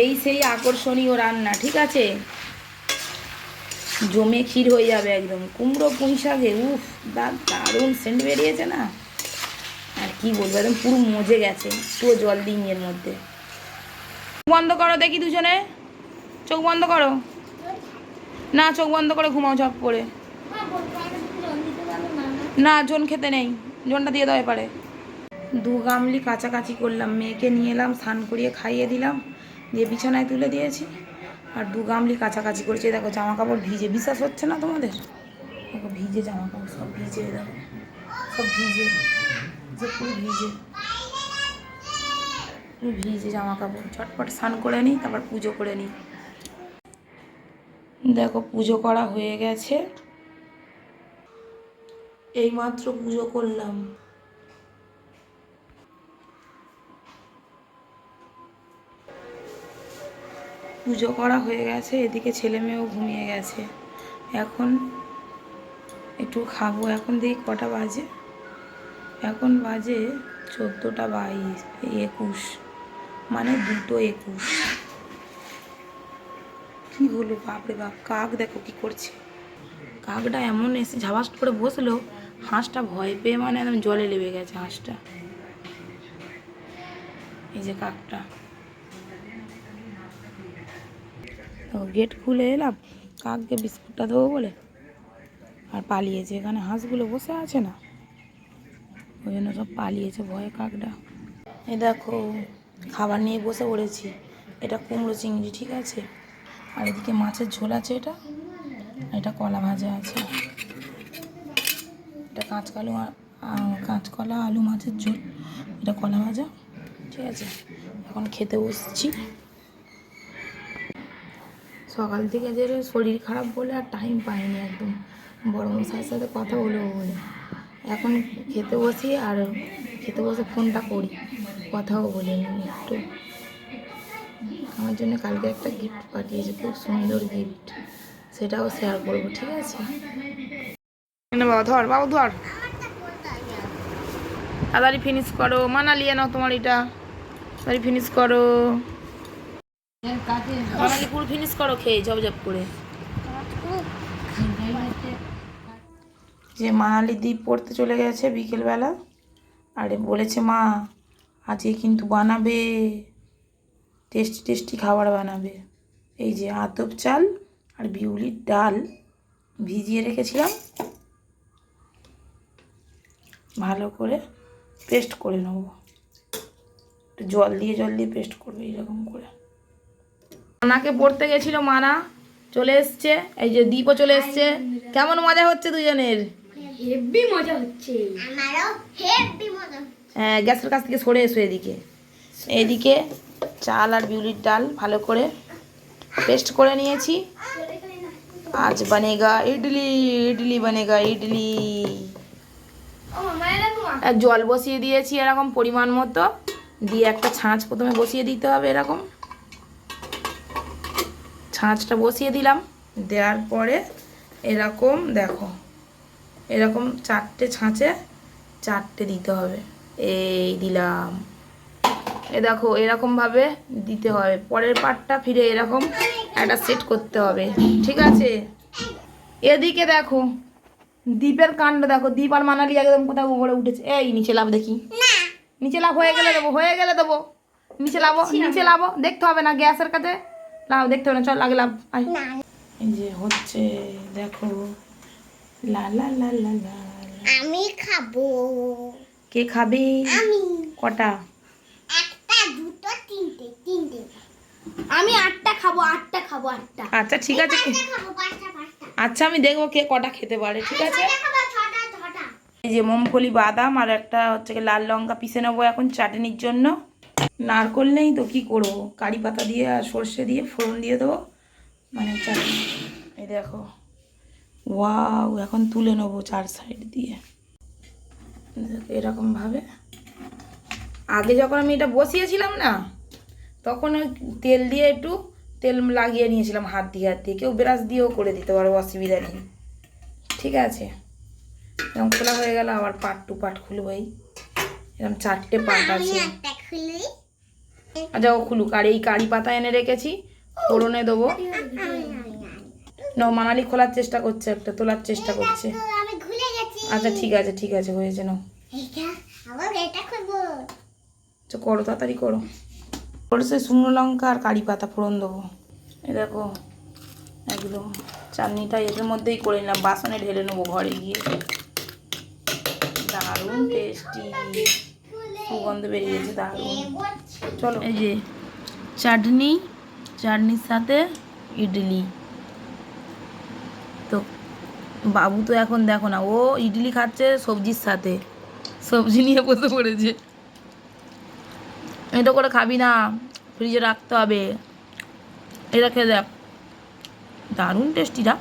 এই সেই আকর্ষণীয় রান্না, ঠিক আছে? জমে ক্ষীর হয়ে যাবে একদম। কুমড়ো, পুঁই শাকে, উফ দারুণ সেন্ট বেরিয়েছে না? আর কি বলব, একদম পুরো মজে গেছে, পুরো জল দিন এর মধ্যে। বন্ধ করো দেখি দুজনে। চোখ বন্ধ করো। না, চোখ বন্ধ করে ঘুমাও ঝপ করে। না, জোন খেতে নেই। জোনটা দিয়ে দেওয়া পারে দু গামলি কাছাকাছি করলাম, মেয়েকে নিয়ে এলাম, স্নান করিয়ে খাইয়ে দিলাম। দিয়ে বিছানায় তুলে দিয়েছি। আর দু গামলি কাছাকাছি করেছি। দেখো জামা কাপড় ভিজে। বিশ্বাস হচ্ছে না তোমাদের? দেখো, ভিজে জামা কাপড় সব ভিজে, দেখো। সব ভিজে। যে পুরো ভিজে। পুরো ভিজে জামা কাপড় চটপট স্নান করে নিই, তারপর পুজো করে নিই। দেখো, পুজো করা হয়ে গেছে। এইমাত্র পুজো করলাম। পুজো করা হয়ে গেছে, এদিকে ছেলে মেয়েও ঘুমিয়ে গেছে। এখন একটু খাব, এখন দেখি কটা বাজে। এখন বাজে চোদ্দোটা বাইশ একুশ মানে দুটো একুশ। কি হলো বাপরে বাপ, কাক দেখো কি করছে? কাকটা এমন এসে ঝাবাস করে বসল, হাঁসটা ভয় পেয়ে মানে একদম জলে লেবে গেছে হাঁসটা। এই যে কাকটা তো গেট খুলে এলাম। কাককে বিস্কুটটা দেবো বলে। আর পালিয়েছে, এখানে হাঁসগুলো বসে আছে না? ওই জন্য সব পালিয়েছে ভয়ে কাকটা। এ দেখো, খাবার নিয়ে বসে পড়েছি। এটা কুমড়ো চিংড়ি, ঠিক আছে? আর এদিকে মাছের ঝোল আছে এটা এটা কলা ভাজা আছে। এটা কাঁচকালু কাঁচকলা, আলু মাছের ঝোল, এটা কলা ভাজা, ঠিক আছে? এখন খেতে বসছি। সকাল থেকে যে শরীর খারাপ বলে আর টাইম পাইনি একদম। বড় মশাইয়ের সাথে কথা বলব বলে। এখন খেতে বসি আর খেতে বসে ফোনটা করি। কথাও বলে নিই একটু। আমার জন্য কালকে একটা গিফট পাঠিয়েছে, খুব সুন্দর গিফট সেটাও শেয়ার করব, ঠিক আছে? বাবা, ধর, বাবু, ধর। তাড়াতাড়ি ফিনিশ করো। মানালি নাও তোমার এটা। তাড়াতাড়ি ফিনিশ করো। মানালি পুরো ফিনিশ করো খেয়ে ঝপ ঝপ করে। যে মানালি দ্বীপ পড়তে চলে গেছে বিকেলবেলা আরে বলেছে মা আজকে কিন্তু বানাবে। টেস্টি টেস্টি খাবার বানাবে। এই যে আতপ চাল আর বিউলির ডাল ভিজিয়ে রেখেছিলাম। ভালো করে পেস্ট করে নেব। একটু জল দিয়ে জল দিয়ে পেস্ট করবে এইরকম করে। মানাকে পড়তে গেছিল মানা। চলে এসছে এই যে দীপও চলে এসছে। কেমন মজা হচ্ছে দুজনের? হেভি মজা হচ্ছে। আমারও হেভি মজা হ্যাঁ গ্যাসের কাছ থেকে সরে এসো এদিকে। এদিকে চাল আর বিউলির ডাল ভালো করে পেস্ট করে নিয়েছি। আজ বানেগা ইডলি ইডলি বানেগা ইডলি। জল বসিয়ে দিয়েছি এরকম পরিমাণ মতো। দিয়ে একটা ছাঁচ প্রথমে বসিয়ে দিতে হবে এরকম। ছাঁচটা বসিয়ে দিলাম। দেওয়ার পরে এরকম দেখো এরকম চারটে ছাঁচে চারটে দিতে হবে। এই দিলাম। এ দেখো এরকমভাবে দিতে হবে। পরের পাটটা ফিরে এরকম একটা সেট করতে হবে। ঠিক আছে? এদিকে দেখো দ্বীপের কাণ্ড দেখো। দ্বীপ আর মানালি একদম কোথাও উপরে উঠেছে। এই নিচে লাভ দেখি। নিচে লাভ হয়ে গেলে দেবো হয়ে গেলে দেবো। নিচে লাভো নিচে লাভো দেখতে হবে না গ্যাসের কাছে। লাভ দেখতে হবে না চল আগে লাভ আয়। এই যে হচ্ছে দেখো লা লা লা লা লা আমি খাব। কে খাবে? আমি। কটা? একটা দুটো তিনটে তিনটে। আমি আটটা খাব আটটা খাব আটটা। আচ্ছা ঠিক আছে। খাব পাঁচটা পাঁচটা। আচ্ছা আমি দেখব কে কটা খেতে পারে ঠিক আছে? এই যে মুমফলি বাদাম আর একটা হচ্ছে লাল লঙ্কা পিষে নেব এখন চাটনির জন্য। নারকল নেই তো কি করব? কারি পাতা দিয়ে আর সর্ষে দিয়ে ফোড়ন দিয়ে দেবো? মানে চাটনি। এই দেখো। ওয়াও, এখন তুলে নেব চার সাইড দিয়ে। দেখো এরকমভাবে আগে যখন আমি এটা বসিয়েছিলাম না, তখন ওই তেল দিয়ে একটু তেল লাগিয়ে নিয়েছিলাম হাত দিয়ে হাত দিয়ে। কেউ ব্রাশ দিয়েও করে দিতে পারো, অসুবিধা নেই। ঠিক আছে? এরকম খোলা হয়ে গেল, আবার পাট টু পাট খুলবো এই। এরকম চারটে পাট আছে। আচ্ছা ও খুলুক। আর এই কারি পাতা এনে রেখেছি, ফোড়নে দেবো। ন মানালি খোলার চেষ্টা করছে একটা, তোলার চেষ্টা করছে। আচ্ছা ঠিক আছে ঠিক আছে, হয়েছে, নাও। আচ্ছা করো, তাড়াতাড়ি করো। সরষে শুকনো লঙ্কা আর কারি পাতা ফোড়ন দেবো। এই দেখো, একদম চাটনিটা এদের মধ্যেই করে নিলাম, বাসনে ঢেলে নেব ঘরে গিয়ে। দারুণ টেস্টি সুগন্ধ বেরিয়ে গেছে, দারুণ। চলো। এই যে, চাটনি, চাটনির সাথে ইডলি। তো বাবু তো এখন দেখো না, ও ইডলি খাচ্ছে সবজির সাথে। সবজি নিয়ে বসে পড়েছে। এটা করে খাবি না ফ্রিজে রাখতে হবে। এটা খেয়ে দেখ। দারুণ টেস্টিটা